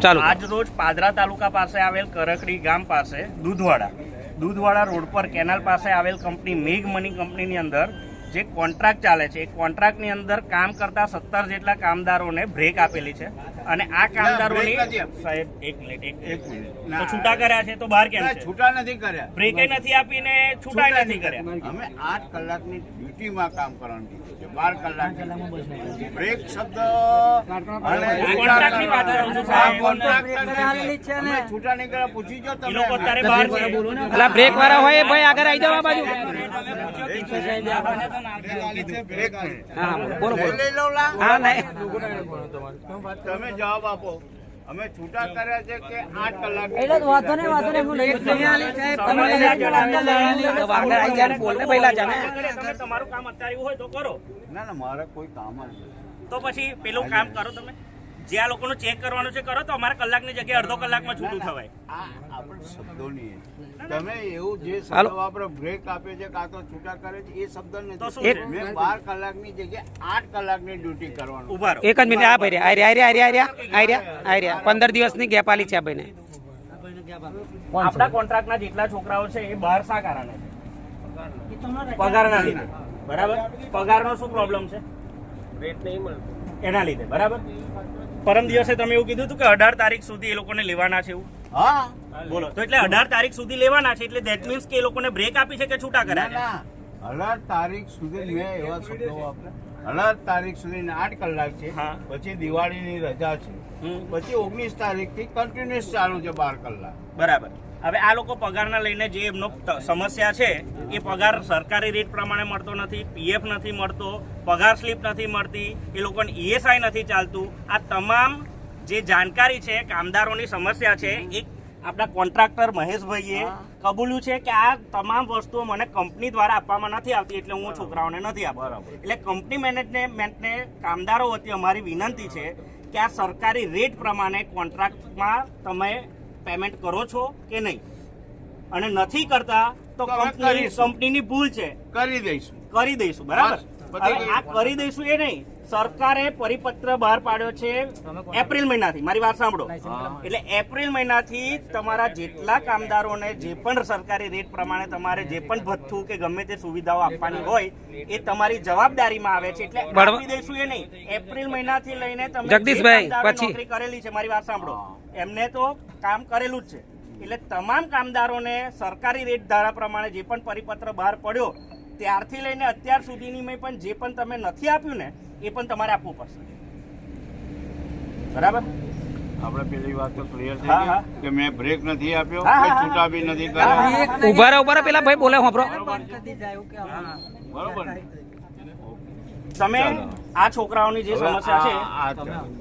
ચાલુ આજ રોજ પાદરા તાલુકા પાસે આવેલ કરકડી ગામ પાસે દૂધવાડા દૂધવાડા રોડ પર કેનાલ પાસે આવેલ કંપની મેઘ મની કંપનીની અંદર જે કોન્ટ્રાક્ટ ચાલે છે એ કોન્ટ્રાક્ટની અંદર કામ કરતા સત્તર જેટલા કામદારોને બ્રેક આપેલી છે. અને આ કામદારોની. સાહેબ એક મિનિટ એક મિનિટ. તો છૂટા કર્યા છે તો બહાર કેમ છે? છૂટા નથી કર્યા. બ્રેકે નથી આપીને છૂટા નથી કર્યા. અમે આઠ કલાકની ડ્યુટીમાં કામ કરવાની છે બાર કલાક બ્રેક શબ્દ કોન્ટ્રાક્ટની વાત કરું છું, સાહેબ. કોન્ટ્રાક્ટ અમે છૂટા નહીં કર્યા પૂછી જો તમે લોકો અત્યારે બહાર છે. એટલે બ્રેક વાળા હોય ભાઈ આગળ આવી જાવ આ બાજુ. તમે જવાબ આપો. અમે છૂટા કર્યા છે કે આઠ કલાક એટલે વાંધો વાંધો હું લઈ તમે તમારું કામ અત્યારે એવું હોય તો કરો. ના ના મારે કોઈ કામ જ તો પછી પેલું કામ કરો તમે. જે આ લોકોનું ચેક કરવાનું છે કરો તો અમારે કલાકની જગ્યાએ અડધો કલાકમાં છૂટું થવાય. આ આપણે તમે એવું જે. શબ્દ વાપરો બ્રેક આપે છે કાં તો છૂટા કરે છે એ શબ્દ તો શું નથી મેં બાર કલાકની જગ્યાએ આઠ કલાકની ડ્યુટી કરવાનું. ઊભા એક જ મિનિટ આ ભાઈ રહ્યા આર્યા આર્યા આર્યા આર્યા આર્યા પંદર દિવસની ગેપ આલી છે આ ભાઈને. આપણા કોન્ટ્રાક્ટના જેટલા છોકરાઓ છે એ બહાર શા કારણે છે? પગારના લીધે. બરાબર? પગારનો શું પ્રોબ્લેમ છે? એના લીધે બરાબર? પરમ દિવસે તમે એવું કીધું હતું કે અઢાર તારીખ સુધી એ લોકોને લેવાના છે એવું? હા. બોલો. તો એટલે અઢાર તારીખ સુધી લેવાના છે એટલે ધેટ મીન્સ કે એ લોકોને બ્રેક આપી છે કે છૂટા કર્યા અઢાર તારીખ સુધી મેં એવા શબ્દો વાપર્યા. અઢાર તારીખ સુધી આઠ કલાક છે. પછી દિવાળીની રજા છે. પછી ઓગણીસ તારીખથી કન્ટિન્યુઅસ ચાલુ છે બાર કલાક. બરાબર. હવે આ લોકો પગારના લઈને જે એમનો સમસ્યા છે એ પગાર સરકારી રેટ પ્રમાણે મળતો નથી પીએફ નથી મળતો પગાર સ્લીપ નથી મળતી એ લોકોને ઈએસઆઈ નથી ચાલતું. આ તમામ જે જાણકારી છે કામદારોની સમસ્યા છે એ આપણા કોન્ટ્રાક્ટર મહેશભાઈએ કબૂલ્યું છે કે આ તમામ વસ્તુઓ મને કંપની દ્વારા આપવામાં નથી આવતી એટલે હું છોકરાઓને નથી આપતો. એટલે કંપની મેનેજમેન્ટને કામદારો વતી અમારી વિનંતી છે કે આ સરકારી રેટ પ્રમાણે કોન્ટ્રાક્ટમાં તમે પેમેન્ટ કરો છો કે નહીં? અને નથી કરતા તો કંપની. કંપનીની ભૂલ છે. કરી દઈશું. કરી દઈશું બરાબર? હવે આ કરી દઈશું એ નહીં. સરકારે પરિપત્ર બહાર પાડ્યો છે એપ્રિલ મહિનાથી. મારી વાત સાંભળો. એટલે એપ્રિલ મહિનાથી તમારા જેટલા કામદારોને જે પણ સરકારી રેટ પ્રમાણે તમારે જે પણ ભથ્થું કે ગમે તે સુવિધાઓ આપવાની હોય એ તમારી જવાબદારીમાં આવે છે. એટલે. આપી દઈશું એ નહીં. એપ્રિલ મહિનાથી લઈને તમે જગદીશભાઈ, પછી. નોકરી કરેલી છે મારી વાત સાંભળો. એમને તો કામ કરેલું જ છે. એટલે તમામ કામદારોને સરકારી રેટ ધારા પ્રમાણે જે પણ પરિપત્ર બહાર પડ્યો ત્યારથી લઈને અત્યાર સુધીની મેં પણ જે પણ તમે નથી આપ્યું ને એ પણ તમારે આપવું પડશે. બરાબર? આપણે પેલી વાત તો ક્લિયર થઈ. ગઈ કે મેં બ્રેક નથી આપ્યો. છૂટા બી નથી કર્યા. ઊભા રહો ઊભા પેલા ભાઈ બોલે હોભરો બરોબર તમે આ છોકરાઓની જે સમસ્યા છે